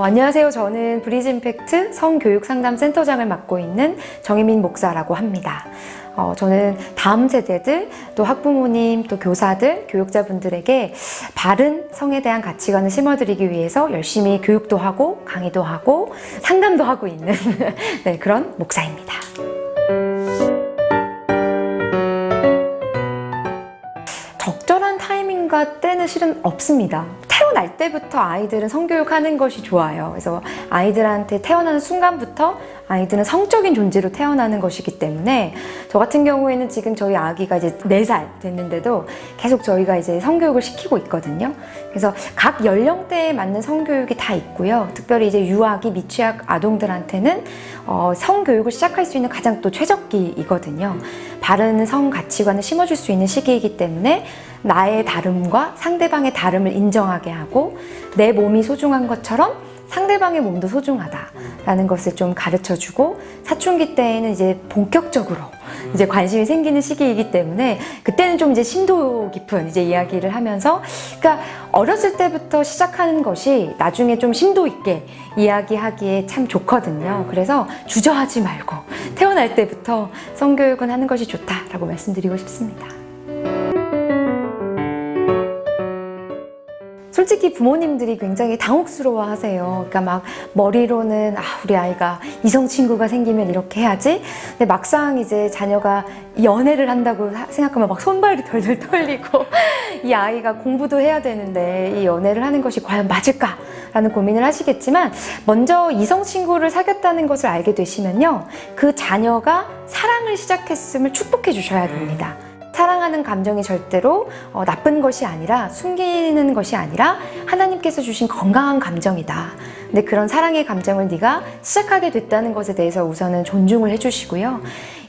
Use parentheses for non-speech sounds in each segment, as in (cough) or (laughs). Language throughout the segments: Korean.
어, 안녕하세요. 저는 브리즈 임팩트 성교육 상담 센터장을 맡고 있는 정혜민 목사라고 합니다. 어, 저는 다음 세대들, 또 학부모님, 또 교사들, 교육자분들에게 바른 성에 대한 가치관을 심어드리기 위해서 열심히 교육도 하고 강의도 하고 상담도 하고 있는 (laughs) 네, 그런 목사입니다. 적절한 타이밍과 때는 실은 없습니다. 태어날 때부터 아이들은 성교육하는 것이 좋아요. 그래서 아이들한테 태어나는 순간부터 아이들은 성적인 존재로 태어나는 것이기 때문에 저 같은 경우에는 지금 저희 아기가 이제 4살 됐는데도 계속 저희가 이제 성교육을 시키고 있거든요. 그래서 각 연령대에 맞는 성교육이 다 있고요. 특별히 이제 유아기, 미취학 아동들한테는 어, 성교육을 시작할 수 있는 가장 또 최적기이거든요. 바른 성 가치관을 심어줄 수 있는 시기이기 때문에 나의 다름과 상대방의 다름을 인정하게 하고 내 몸이 소중한 것처럼 상대방의 몸도 소중하다라는 것을 좀 가르쳐 주고 사춘기 때에는 이제 본격적으로 이제 관심이 생기는 시기이기 때문에 그때는 좀 이제 심도 깊은 이제 이야기를 하면서 그러니까 어렸을 때부터 시작하는 것이 나중에 좀 심도 있게 이야기하기에 참 좋거든요. 그래서 주저하지 말고 태어날 때부터 성교육은 하는 것이 좋다라고 말씀드리고 싶습니다. 솔직히 부모님들이 굉장히 당혹스러워 하세요. 그러니까 막 머리로는 아, 우리 아이가 이성 친구가 생기면 이렇게 해야지. 근데 막상 이제 자녀가 연애를 한다고 하- 생각하면 막 손발이 덜덜 떨리고 (laughs) 이 아이가 공부도 해야 되는데 이 연애를 하는 것이 과연 맞을까? 라는 고민을 하시겠지만 먼저 이성 친구를 사귀었다는 것을 알게 되시면요. 그 자녀가 사랑을 시작했음을 축복해 주셔야 됩니다. 사랑하는 감정이 절대로 어, 나쁜 것이 아니라 숨기는 것이 아니라 하나님께서 주신 건강한 감정이다. 근데 그런 사랑의 감정을 네가 시작하게 됐다는 것에 대해서 우선은 존중을 해주시고요.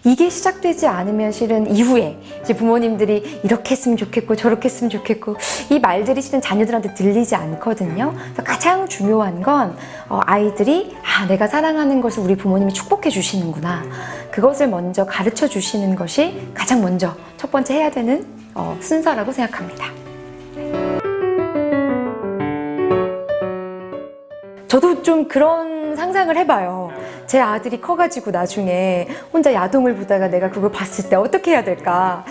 이게 시작되지 않으면 실은 이후에 이제 부모님들이 이렇게 했으면 좋겠고 저렇게 했으면 좋겠고 이 말들이 실은 자녀들한테 들리지 않거든요. 그래서 가장 중요한 건 어, 아이들이 아 내가 사랑하는 것을 우리 부모님이 축복해 주시는구나. 그것을 먼저 가르쳐 주시는 것이 가장 먼저 첫 번째 해야 되는 어, 순서라고 생각합니다. 저도 좀 그런 상상을 해봐요. 제 아들이 커가지고 나중에 혼자 야동을 보다가 내가 그걸 봤을 때 어떻게 해야 될까?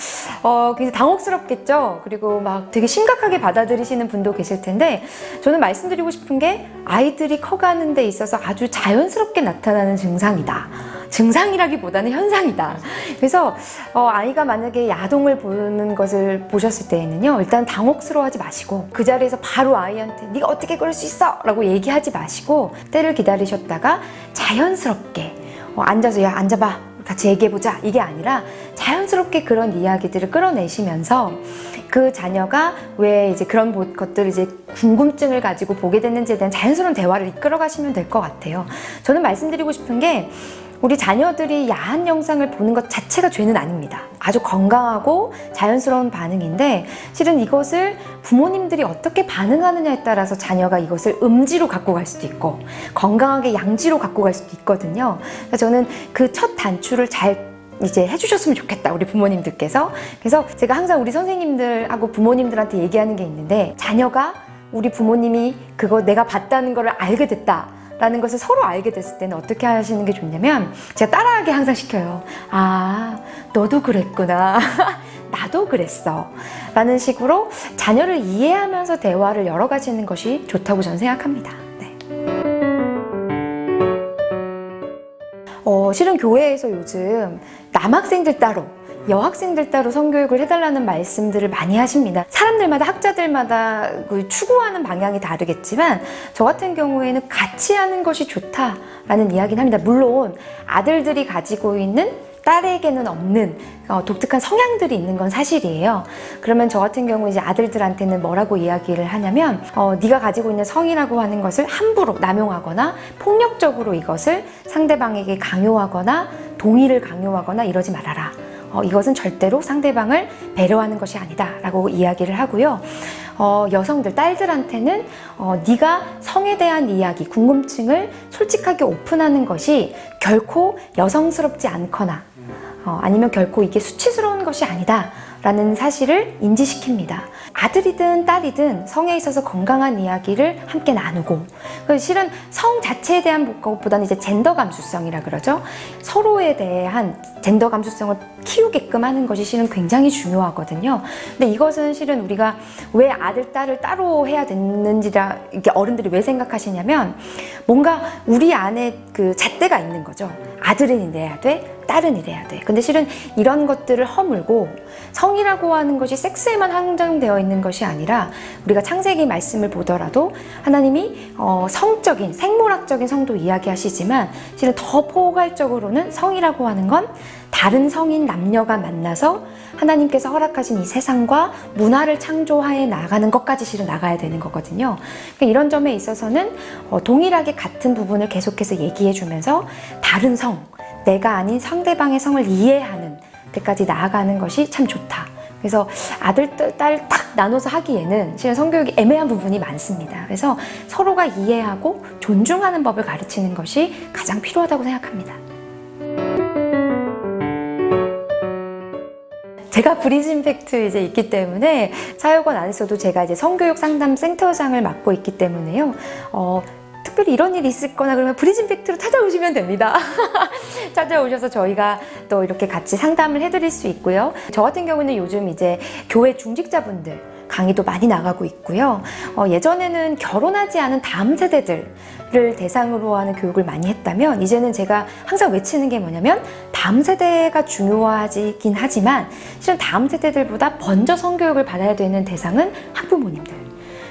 어, 굉장히 당혹스럽겠죠? 그리고 막 되게 심각하게 받아들이시는 분도 계실 텐데, 저는 말씀드리고 싶은 게 아이들이 커가는 데 있어서 아주 자연스럽게 나타나는 증상이다. 증상이라기보다는 현상이다. 그래서 어, 아이가 만약에 야동을 보는 것을 보셨을 때에는요, 일단 당혹스러워하지 마시고 그 자리에서 바로 아이한테 네가 어떻게 그럴 수 있어?라고 얘기하지 마시고 때를 기다리셨다가 자연스럽게 어, 앉아서 야 앉아봐 같이 얘기해보자 이게 아니라 자연스럽게 그런 이야기들을 끌어내시면서 그 자녀가 왜 이제 그런 보- 것들을 이제 궁금증을 가지고 보게 됐는지에 대한 자연스러운 대화를 이끌어 가시면 될 것 같아요. 저는 말씀드리고 싶은 게 우리 자녀들이 야한 영상을 보는 것 자체가 죄는 아닙니다. 아주 건강하고 자연스러운 반응인데 실은 이것을 부모님들이 어떻게 반응하느냐에 따라서 자녀가 이것을 음지로 갖고 갈 수도 있고 건강하게 양지로 갖고 갈 수도 있거든요. 그래서 저는 그 첫 단추를 잘 이제 해주셨으면 좋겠다 우리 부모님들께서 그래서 제가 항상 우리 선생님들하고 부모님들한테 얘기하는 게 있는데 자녀가 우리 부모님이 그거 내가 봤다는 거를 알게 됐다 라는 것을 서로 알게 됐을 때는 어떻게 하시는 게 좋냐면 제가 따라하게 항상 시켜요. 아 너도 그랬구나. (laughs) 나도 그랬어. 라는 식으로 자녀를 이해하면서 대화를 열어가시는 것이 좋다고 저는 생각합니다. 네. 어, 실은 교회에서 요즘 남학생들 따로 여학생들 따로 성교육을 해달라는 말씀들을 많이 하십니다. 사람들마다 학자들마다 그 추구하는 방향이 다르겠지만 저 같은 경우에는 같이 하는 것이 좋다라는 이야기는 합니다. 물론 아들들이 가지고 있는 딸에게는 없는 어, 독특한 성향들이 있는 건 사실이에요. 그러면 저 같은 경우 이제 아들들한테는 뭐라고 이야기를 하냐면 어, 네가 가지고 있는 성이라고 하는 것을 함부로 남용하거나 폭력적으로 이것을 상대방에게 강요하거나 동의를 강요하거나 이러지 말아라. 어, 이것은 절대로 상대방을 배려하는 것이 아니다라고 이야기를 하고요. 어, 여성들 딸들한테는 어, 네가 성에 대한 이야기, 궁금증을 솔직하게 오픈하는 것이 결코 여성스럽지 않거나 어, 아니면 결코 이게 수치스러운 것이 아니다. 라는 사실을 인지시킵니다. 아들이든 딸이든 성에 있어서 건강한 이야기를 함께 나누고 그 실은 성 자체에 대한 것보다는 이제 젠더 감수성이라 그러죠. 서로에 대한 젠더 감수성을 키우게끔 하는 것이 실은 굉장히 중요하거든요. 근데 이것은 실은 우리가 왜 아들, 딸을 따로 해야 되는지라 이렇게 어른들이 왜 생각하시냐면 뭔가 우리 안에 그 잣대가 있는 거죠. 아들은 이래야 돼, 딸은 이래야 돼. 근데 실은 이런 것들을 허물고 성이라고 하는 것이 섹스에만 한정되어 있는 것이 아니라 우리가 창세기 말씀을 보더라도 하나님이 어, 성적인 생물학적인 성도 이야기하시지만 실은 더 포괄적으로는 성이라고 하는 건 다른 성인 남녀가 만나서 하나님께서 허락하신 이 세상과 문화를 창조하에 나가는 것까지 실은 나가야 되는 거거든요. 그러니까 이런 점에 있어서는 어, 동일하게 같은 부분을 계속해서 얘기해 주면서 다른 성, 내가 아닌 상대방의 성을 이해하는 데까지 나아가는 것이 참 좋다. 그래서 아들, 딸 딱 나눠서 하기에는 실은 성교육이 애매한 부분이 많습니다. 그래서 서로가 이해하고 존중하는 법을 가르치는 것이 가장 필요하다고 생각합니다. 제가 브리즈 임팩트 이제 있기 때문에 사역원 안에서도 제가 이제 성교육 상담 센터장을 맡고 있기 때문에요. 어, 특별히 이런 일이 있을 거나 그러면 브리즈 임팩트로 찾아오시면 됩니다. (laughs) 찾아오셔서 저희가 또 이렇게 같이 상담을 해드릴 수 있고요. 저 같은 경우는 요즘 이제 교회 중직자분들 강의도 많이 나가고 있고요. 어, 예전에는 결혼하지 않은 다음 세대들을 대상으로 하는 교육을 많이 했다면 이제는 제가 항상 외치는 게 뭐냐면 다음 세대가 중요하긴 하지만 실은 다음 세대들보다 먼저 성교육을 받아야 되는 대상은 학부모님들.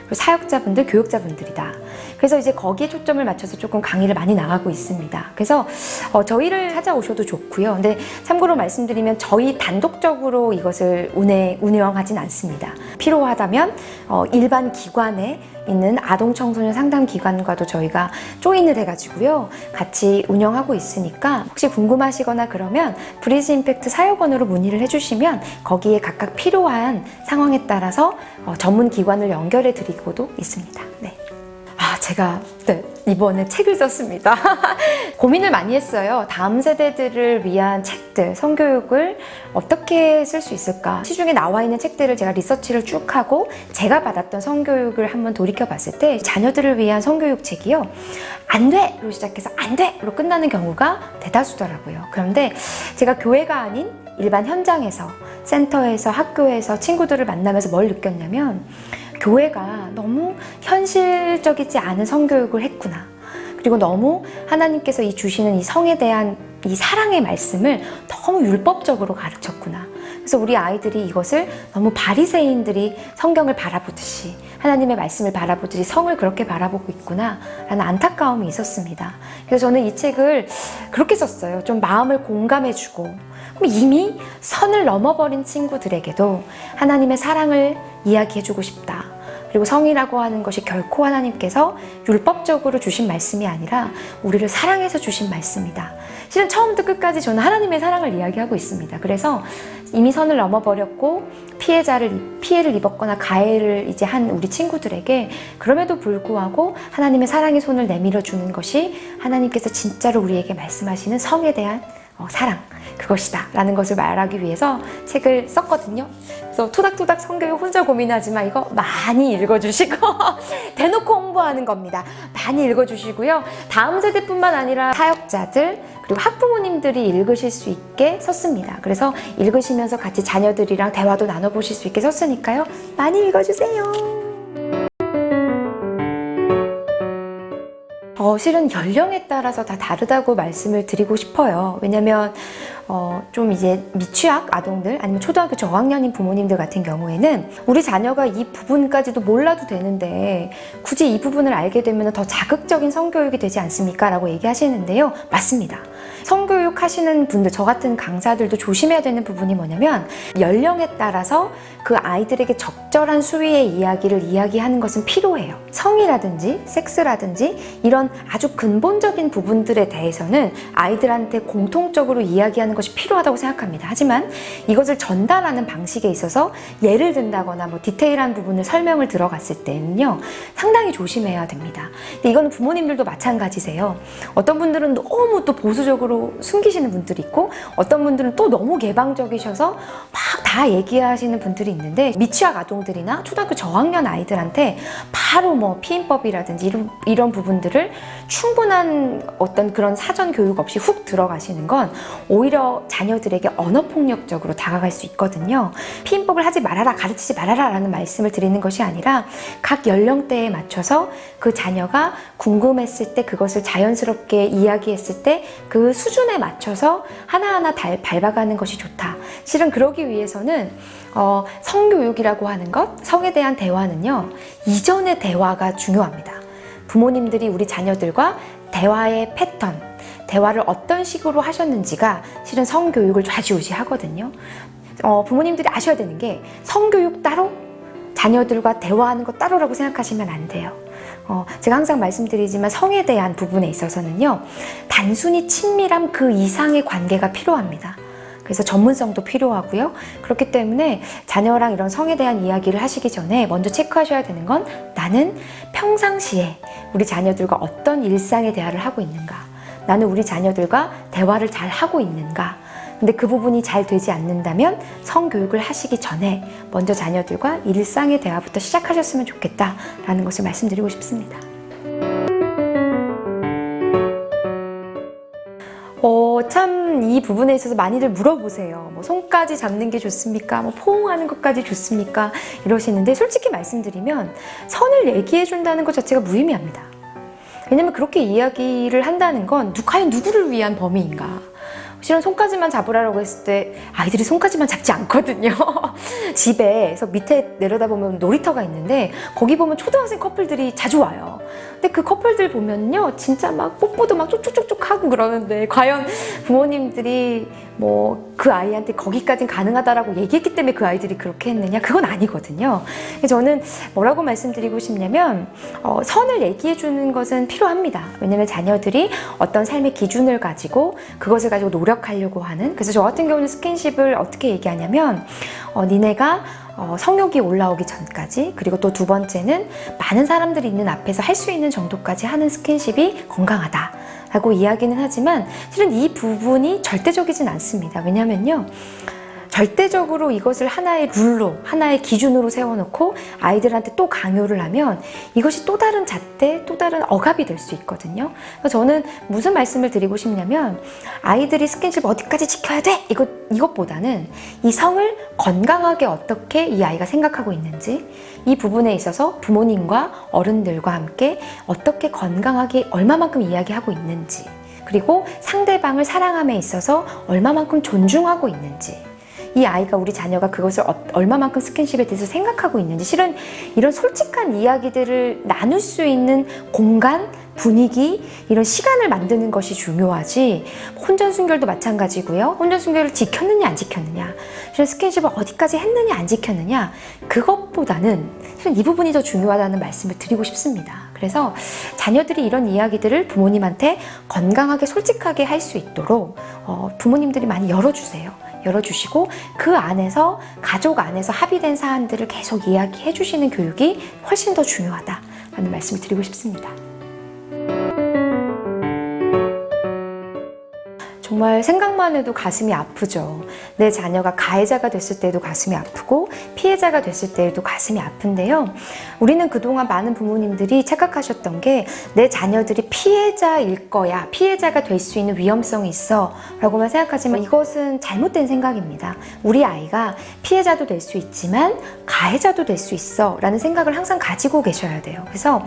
그리고 사역자분들, 교육자분들이다. 그래서 이제 거기에 초점을 맞춰서 조금 강의를 많이 나가고 있습니다. 그래서 어, 저희를 찾아오셔도 좋고요. 근데 참고로 말씀드리면 저희 단독적으로 이것을 운해, 운영하진 않습니다. 필요하다면 어, 일반 기관에 있는 아동 청소년 상담 기관과도 저희가 조인을 해가지고요 같이 운영하고 있으니까 혹시 궁금하시거나 그러면 브리즈 임팩트 사역원으로 문의를 해주시면 거기에 각각 필요한 상황에 따라서 어, 전문 기관을 연결해 드리고도 있습니다. 네. 아, 제가 네, 이번에 책을 썼습니다. (laughs) 고민을 많이 했어요. 다음 세대들을 위한 책들, 성교육을 어떻게 쓸 수 있을까? 시중에 나와 있는 책들을 제가 리서치를 쭉 하고 제가 받았던 성교육을 한번 돌이켜 봤을 때 자녀들을 위한 성교육 책이요. 안 돼! 로 시작해서 안 돼! 로 끝나는 경우가 대다수더라고요. 그런데 제가 교회가 아닌 일반 현장에서, 센터에서, 학교에서 친구들을 만나면서 뭘 느꼈냐면 교회가 너무 현실적이지 않은 성교육을 했구나. 그리고 너무 하나님께서 이 주시는 이 성에 대한 이 사랑의 말씀을 너무 율법적으로 가르쳤구나. 그래서 우리 아이들이 이것을 너무 바리새인들이 성경을 바라보듯이 하나님의 말씀을 바라보듯이 성을 그렇게 바라보고 있구나라는 안타까움이 있었습니다. 그래서 저는 이 책을 그렇게 썼어요. 좀 마음을 공감해주고 이미 선을 넘어버린 친구들에게도 하나님의 사랑을 이야기해주고 싶다. 그리고 성이라고 하는 것이 결코 하나님께서 율법적으로 주신 말씀이 아니라 우리를 사랑해서 주신 말씀이다. 실은 처음부터 끝까지 저는 하나님의 사랑을 이야기하고 있습니다. 그래서 이미 선을 넘어버렸고 피해자를 피해를 입었거나 가해를 이제 한 우리 친구들에게 그럼에도 불구하고 하나님의 사랑의 손을 내밀어 주는 것이 하나님께서 진짜로 우리에게 말씀하시는 성에 대한 어, 사랑 그것이다 라는 것을 말하기 위해서 책을 썼거든요. 그래서 토닥토닥 성교육 혼자 고민하지만 이거 많이 읽어주시고 (laughs) 대놓고 홍보하는 겁니다. 많이 읽어주시고요. 다음 세대뿐만 아니라 사역자들 그리고 학부모님들이 읽으실 수 있게 썼습니다. 그래서 읽으시면서 같이 자녀들이랑 대화도 나눠보실 수 있게 썼으니까요. 많이 읽어주세요 실은 연령에 따라서 다 다르다고 말씀을 드리고 싶어요. 왜냐면, 어, 좀 이제 미취학 아동들 아니면 초등학교 저학년인 부모님들 같은 경우에는 우리 자녀가 이 부분까지도 몰라도 되는데 굳이 이 부분을 알게 되면 더 자극적인 성교육이 되지 않습니까? 라고 얘기하시는데요. 맞습니다. 성교육 하시는 분들, 저 같은 강사들도 조심해야 되는 부분이 뭐냐면 연령에 따라서 그 아이들에게 적절한 수위의 이야기를 이야기하는 것은 필요해요. 성이라든지 섹스라든지 이런 아주 근본적인 부분들에 대해서는 아이들한테 공통적으로 이야기하는 것이 필요하다고 생각합니다. 하지만 이것을 전달하는 방식에 있어서 예를 든다거나 뭐 디테일한 부분을 설명을 들어갔을 때는요, 상당히 조심해야 됩니다. 근데 이거는 부모님들도 마찬가지세요. 어떤 분들은 너무 또 보수적으로 숨기시는 분들이 있고, 어떤 분들은 또 너무 개방적이셔서 막 다 얘기하시는 분들이 있는데, 미취학 아동들이나 초등학교 저학년 아이들한테 바로 뭐 피임법이라든지 이런, 이런 부분들을 충분한 어떤 그런 사전 교육 없이 훅 들어가시는 건 오히려 자녀들에게 언어폭력적으로 다가갈 수 있거든요. 피임법을 하지 말아라, 가르치지 말아라 라는 말씀을 드리는 것이 아니라 각 연령대에 맞춰서 그 자녀가 궁금했을 때 그것을 자연스럽게 이야기했을 때 그 수준에 맞춰서 하나하나 달, 밟아가는 것이 좋다. 실은 그러기 위해서는 어, 성교육이라고 하는 것, 성에 대한 대화는요, 이전의 대화가 중요합니다. 부모님들이 우리 자녀들과 대화의 패턴, 대화를 어떤 식으로 하셨는지가 실은 성교육을 좌지우지 하거든요. 어, 부모님들이 아셔야 되는 게 성교육 따로, 자녀들과 대화하는 것 따로라고 생각하시면 안 돼요. 어, 제가 항상 말씀드리지만 성에 대한 부분에 있어서는요, 단순히 친밀함 그 이상의 관계가 필요합니다. 그래서 전문성도 필요하고요. 그렇기 때문에 자녀랑 이런 성에 대한 이야기를 하시기 전에 먼저 체크하셔야 되는 건 나는 평상시에 우리 자녀들과 어떤 일상의 대화를 하고 있는가. 나는 우리 자녀들과 대화를 잘 하고 있는가. 근데 그 부분이 잘 되지 않는다면 성교육을 하시기 전에 먼저 자녀들과 일상의 대화부터 시작하셨으면 좋겠다라는 것을 말씀드리고 싶습니다. 어, 참 이 부분에 있어서 많이들 물어보세요. 뭐 손까지 잡는 게 좋습니까? 뭐 포옹하는 것까지 좋습니까? 이러시는데 솔직히 말씀드리면 선을 얘기해 준다는 것 자체가 무의미합니다. 왜냐면 그렇게 이야기를 한다는 건 누, 과연 누구를 위한 범위인가? 실은 손까지만 잡으라고 했을 때 아이들이 손까지만 잡지 않거든요. (laughs) 집에서 밑에 내려다보면 놀이터가 있는데 거기 보면 초등학생 커플들이 자주 와요. 근데 그 커플들 보면요. 진짜 막 뽀뽀도 막 쪽쪽쪽쪽 하고 그러는데 과연 부모님들이 뭐 그 아이한테 거기까진 가능하다라고 얘기했기 때문에 그 아이들이 그렇게 했느냐? 그건 아니거든요. 저는 뭐라고 말씀드리고 싶냐면 어, 선을 얘기해 주는 것은 필요합니다. 왜냐면 자녀들이 어떤 삶의 기준을 가지고 그것을 가지고 노력하려고 하는 그래서 저 같은 경우는 스킨십을 어떻게 얘기하냐면 어, 니네가 어, 성욕이 올라오기 전까지 그리고 또 두 번째는 많은 사람들이 있는 앞에서 할 수 있는 정도까지 하는 스킨십이 건강하다. 라고 이야기는 하지만 실은 이 부분이 절대적이진 않습니다. 왜냐면요. 절대적으로 이것을 하나의 룰로, 하나의 기준으로 세워놓고 아이들한테 또 강요를 하면 이것이 또 다른 잣대, 또 다른 억압이 될 수 있거든요. 그래서 저는 무슨 말씀을 드리고 싶냐면 아이들이 스킨십 어디까지 지켜야 돼? 이것, 이것보다는 이 성을 건강하게 어떻게 이 아이가 생각하고 있는지 이 부분에 있어서 부모님과 어른들과 함께 어떻게 건강하게 얼마만큼 이야기하고 있는지 그리고 상대방을 사랑함에 있어서 얼마만큼 존중하고 있는지 이 아이가 우리 자녀가 그것을 어- 얼마만큼 스킨십에 대해서 생각하고 있는지 실은 이런 솔직한 이야기들을 나눌 수 있는 공간 분위기 이런 시간을 만드는 것이 중요하지. 혼전 순결도 마찬가지고요. 혼전 순결을 지켰느냐 안 지켰느냐. 실은 스킨십을 어디까지 했느냐 안 지켰느냐. 그것보다는 실은 이 부분이 더 중요하다는 말씀을 드리고 싶습니다. 그래서 자녀들이 이런 이야기들을 부모님한테 건강하게 솔직하게 할 수 있도록 어, 부모님들이 많이 열어주세요 열어주시고 그 안에서 가족 안에서 합의된 사안들을 계속 이야기해 주시는 교육이 훨씬 더 중요하다라는 말씀을 드리고 싶습니다. 정말 생각만 해도 가슴이 아프죠. 내 자녀가 가해자가 됐을 때도 가슴이 아프고 피해자가 됐을 때도 가슴이 아픈데요. 우리는 그동안 많은 부모님들이 착각하셨던 게 내 자녀들이 피해자일 거야. 피해자가 될 수 있는 위험성이 있어. 라고만 생각하지만 이것은 잘못된 생각입니다. 우리 아이가 피해자도 될 수 있지만 가해자도 될 수 있어. 라는 생각을 항상 가지고 계셔야 돼요. 그래서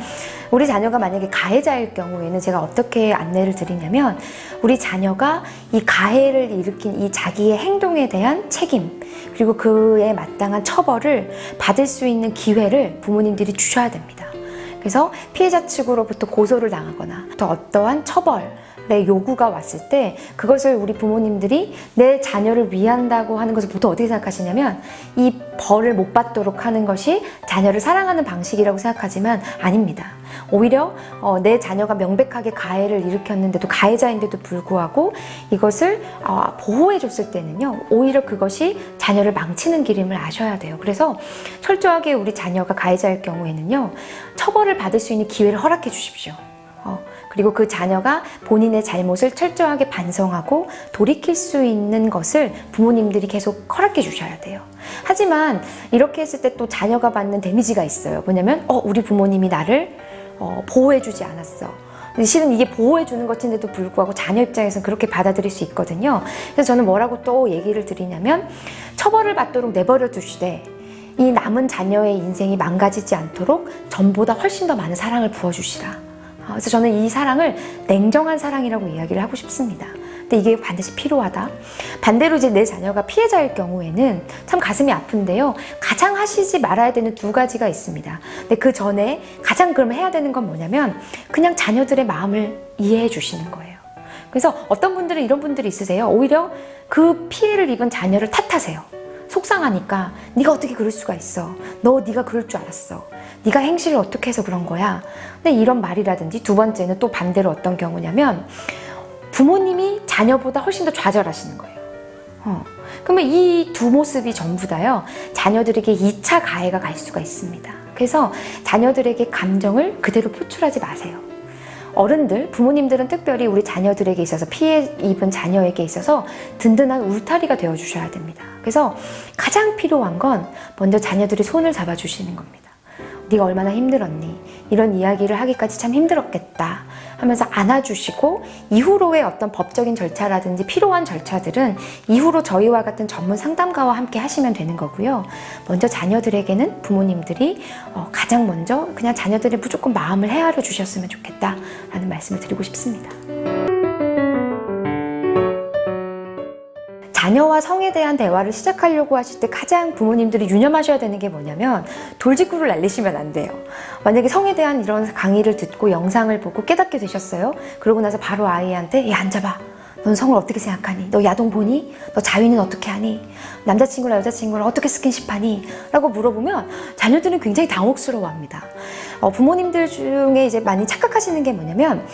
우리 자녀가 만약에 가해자일 경우에는 제가 어떻게 안내를 드리냐면 우리 자녀가 이 가해를 일으킨 이 자기의 행동에 대한 책임 그리고 그에 마땅한 처벌을 받을 수 있는 기회를 부모님들이 주셔야 됩니다. 그래서 피해자 측으로부터 고소를 당하거나 또 어떠한 처벌 요구가 왔을 때 그것을 우리 부모님들이 내 자녀를 위한다고 하는 것을 보통 어떻게 생각하시냐면 이 벌을 못 받도록 하는 것이 자녀를 사랑하는 방식이라고 생각하지만 아닙니다. 오히려 어, 내 자녀가 명백하게 가해를 일으켰는데도 가해자인데도 불구하고 이것을 어, 보호해 줬을 때는요 오히려 그것이 자녀를 망치는 길임을 아셔야 돼요 그래서 철저하게 우리 자녀가 가해자일 경우에는요 처벌을 받을 수 있는 기회를 허락해 주십시오 어, 그리고 그 자녀가 본인의 잘못을 철저하게 반성하고 돌이킬 수 있는 것을 부모님들이 계속 허락해 주셔야 돼요. 하지만 이렇게 했을 때 또 자녀가 받는 데미지가 있어요. 뭐냐면, 어, 우리 부모님이 나를 어, 보호해 주지 않았어. 근데 실은 이게 보호해 주는 것인데도 불구하고 자녀 입장에서는 그렇게 받아들일 수 있거든요. 그래서 저는 뭐라고 또 얘기를 드리냐면, 처벌을 받도록 내버려 두시되, 이 남은 자녀의 인생이 망가지지 않도록 전보다 훨씬 더 많은 사랑을 부어주시라. 아, 그래서 저는 이 사랑을 냉정한 사랑이라고 이야기를 하고 싶습니다. 근데 이게 반드시 필요하다. 반대로 이제 내 자녀가 피해자일 경우에는 참 가슴이 아픈데요. 가장 하시지 말아야 되는 두 가지가 있습니다. 근데 그 전에 가장 그럼 해야 되는 건 뭐냐면 그냥 자녀들의 마음을 이해해 주시는 거예요. 그래서 어떤 분들은 이런 분들이 있으세요. 오히려 그 피해를 입은 자녀를 탓하세요. 속상하니까 네가 어떻게 그럴 수가 있어. 너 네가 그럴 줄 알았어. 네가 행실을 어떻게 해서 그런 거야. 근데 이런 말이라든지 두 번째는 또 반대로 어떤 경우냐면 부모님이 자녀보다 훨씬 더 좌절하시는 거예요. 어. 그러면 이 두 모습이 전부 다요 자녀들에게 2차 가해가 갈 수가 있습니다. 그래서 자녀들에게 감정을 그대로 표출하지 마세요. 어른들, 부모님들은 특별히 우리 자녀들에게 있어서 피해 입은 자녀에게 있어서 든든한 울타리가 되어 주셔야 됩니다. 그래서 가장 필요한 건 먼저 자녀들이 손을 잡아 주시는 겁니다. 네가 얼마나 힘들었니? 이런 이야기를 하기까지 참 힘들었겠다 하면서 안아주시고 이후로의 어떤 법적인 절차라든지 필요한 절차들은 이후로 저희와 같은 전문 상담가와 함께 하시면 되는 거고요. 먼저 자녀들에게는 부모님들이 어, 가장 먼저 그냥 자녀들의 무조건 마음을 헤아려 주셨으면 좋겠다라는 말씀을 드리고 싶습니다. 자녀와 성에 대한 대화를 시작하려고 하실 때 가장 부모님들이 유념하셔야 되는 게 뭐냐면 돌직구를 날리시면 안 돼요. 만약에 성에 대한 이런 강의를 듣고 영상을 보고 깨닫게 되셨어요. 그러고 나서 바로 아이한테 야 앉아봐. 넌 성을 어떻게 생각하니? 너 야동 보니? 너 자위는 어떻게 하니? 남자친구랑 여자친구랑 어떻게 스킨십하니? 라고 물어보면 자녀들은 굉장히 당혹스러워합니다. 어, 부모님들 중에 이제 많이 착각하시는 게 뭐냐면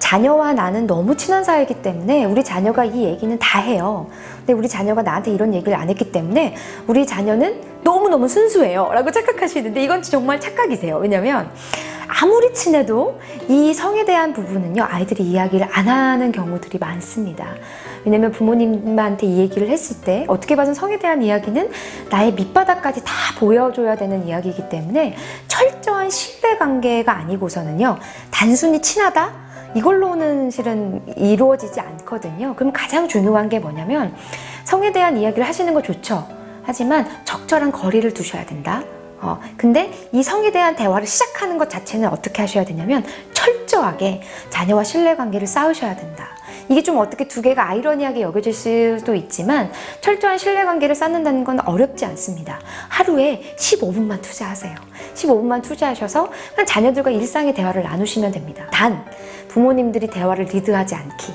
자녀와 나는 너무 친한 사이이기 때문에 우리 자녀가 이 얘기는 다 해요. 근데 우리 자녀가 나한테 이런 얘기를 안 했기 때문에 우리 자녀는 너무너무 순수해요. 라고 착각하시는데 이건 정말 착각이세요. 왜냐면 아무리 친해도 이 성에 대한 부분은요, 아이들이 이야기를 안 하는 경우들이 많습니다. 왜냐면 부모님한테 이 얘기를 했을 때 어떻게 봐선 성에 대한 이야기는 나의 밑바닥까지 다 보여줘야 되는 이야기이기 때문에 철저한 신뢰 관계가 아니고서는요, 단순히 친하다? 이걸로는 실은 이루어지지 않거든요. 그럼 가장 중요한 게 뭐냐면 성에 대한 이야기를 하시는 거 좋죠. 하지만 적절한 거리를 두셔야 된다. 어, 근데 이 성에 대한 대화를 시작하는 것 자체는 어떻게 하셔야 되냐면 철저하게 자녀와 신뢰관계를 쌓으셔야 된다. 이게 좀 어떻게 두 개가 아이러니하게 여겨질 수도 있지만 철저한 신뢰관계를 쌓는다는 건 어렵지 않습니다. 하루에 15분만 투자하세요. 15분만 투자하셔서 그냥 자녀들과 일상의 대화를 나누시면 됩니다. 단 부모님들이 대화를 리드하지 않기.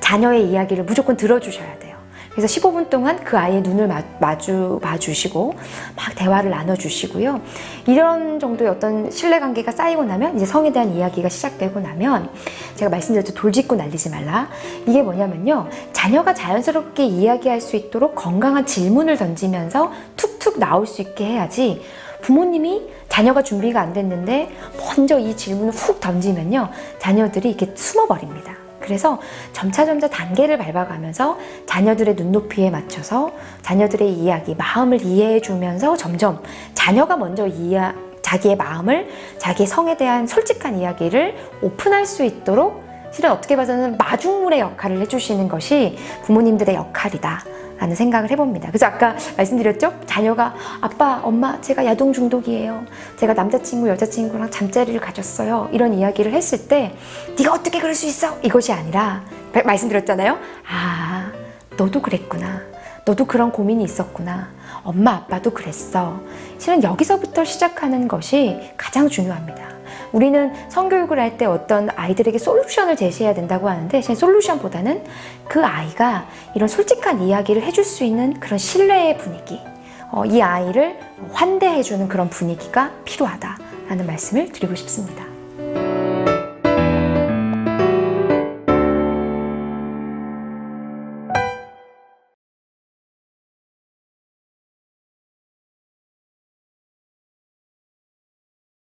자녀의 이야기를 무조건 들어주셔야 돼요. 그래서 15분 동안 그 아이의 눈을 마, 마주 봐주시고 막 대화를 나눠주시고요. 이런 정도의 어떤 신뢰 관계가 쌓이고 나면 이제 성에 대한 이야기가 시작되고 나면 제가 말씀드렸죠 돌직구 날리지 말라. 이게 뭐냐면요. 자녀가 자연스럽게 이야기할 수 있도록 건강한 질문을 던지면서 툭툭 나올 수 있게 해야지 부모님이 자녀가 준비가 안 됐는데 먼저 이 질문을 훅 던지면요. 자녀들이 이렇게 숨어버립니다. 그래서 점차점차 단계를 밟아가면서 자녀들의 눈높이에 맞춰서 자녀들의 이야기, 마음을 이해해 주면서 점점 자녀가 먼저 이해, 자기의 마음을, 자기의 성에 대한 솔직한 이야기를 오픈할 수 있도록 실은 어떻게 봐서는 마중물의 역할을 해주시는 것이 부모님들의 역할이다. 라는 생각을 해봅니다. 그래서 아까 말씀드렸죠? 자녀가 아빠, 엄마, 제가 야동 중독이에요. 제가 남자친구, 여자친구랑 잠자리를 가졌어요. 이런 이야기를 했을 때 네가 어떻게 그럴 수 있어? 이것이 아니라 말씀드렸잖아요. 아, 너도 그랬구나. 너도 그런 고민이 있었구나. 엄마, 아빠도 그랬어. 실은 여기서부터 시작하는 것이 가장 중요합니다. 우리는 성교육을 할 때 어떤 아이들에게 솔루션을 제시해야 된다고 하는데 제 솔루션보다는 그 아이가 이런 솔직한 이야기를 해줄 수 있는 그런 신뢰의 분위기, 어, 이 아이를 환대해주는 그런 분위기가 필요하다라는 말씀을 드리고 싶습니다.